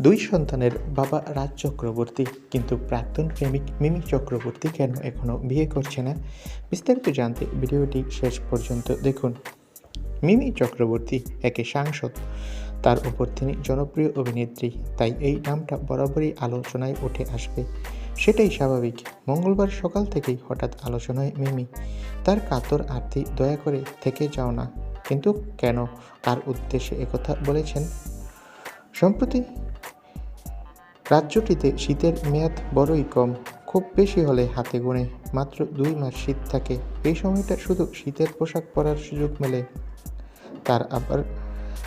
দুই সন্তানের বাবা রাজ চক্রবর্তী, কিন্তু প্রাক্তন প্রেমিক মিমি চক্রবর্তী কেন এখনও বিয়ে করছে না? বিস্তারিত জানতে ভিডিওটি শেষ পর্যন্ত দেখুন। মিমি চক্রবর্তী একে সাংসদ, তার উপর তিনি জনপ্রিয় অভিনেত্রী, তাই এই নামটা বরাবরই আলোচনায় উঠে আসবে। সেটাই স্বাভাবিক। মঙ্গলবার সকাল থেকেই হঠাৎ আলোচনায় মিমি, তার কাতর আরতি দয়া করে থেকে যাও না। কিন্তু কেন? কার উদ্দেশ্যে একথা বলেছেন? সম্প্রতি রাজ্যটিতে শীতের মেয়াদ বড়ই কম। খুব বেশি হলে হাতে গুণে মাত্র দুই মাস শীত থাকে। এই সময়টা শুধু শীতের পোশাক পরার সুযোগ মেলে। তার আবার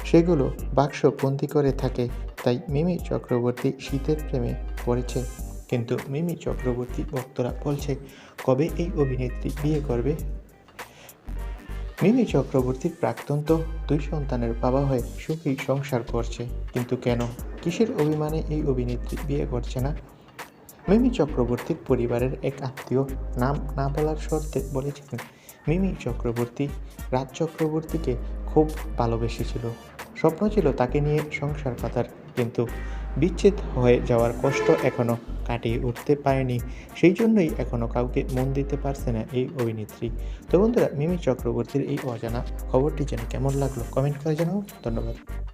সেগুলো বাক্স বন্দি করে থাকে। তাই মিমি চক্রবর্তী শীতের প্রেমে পড়েছে। কিন্তু মিমি চক্রবর্তী ভক্তরা বলছে, কবে এই অভিনেত্রী বিয়ে করবে? মিমি চক্রবর্তীর প্রাক্তন তো দুই সন্তানের বাবা হয়ে সুখী সংসার করছে। কিন্তু কেন? কিসের অভিমানে এই অভিনেত্রী বিয়ে করছে না? মিমি চক্রবর্তীর পরিবারের এক আত্মীয় নাম না বলার শর্তে বলেছিলেন। মিমি চক্রবর্তী রাজ চক্রবর্তীকে খুব ভালোবেসেছিল। স্বপ্ন ছিল তাকে নিয়ে সংসার পাতার, কিন্তু বিচ্ছেদ হয়ে যাওয়ার কষ্ট এখনও কাটিয়ে উঠতে পারেনি। সেই জন্যই এখনও কাউকে মন দিতে পারছে না এই অভিনেত্রী। তো বন্ধুরা, মিমি চক্রবর্তীর এই অজানা খবরটি যেন কেমন লাগল? কমেন্ট করে জানাও। ধন্যবাদ।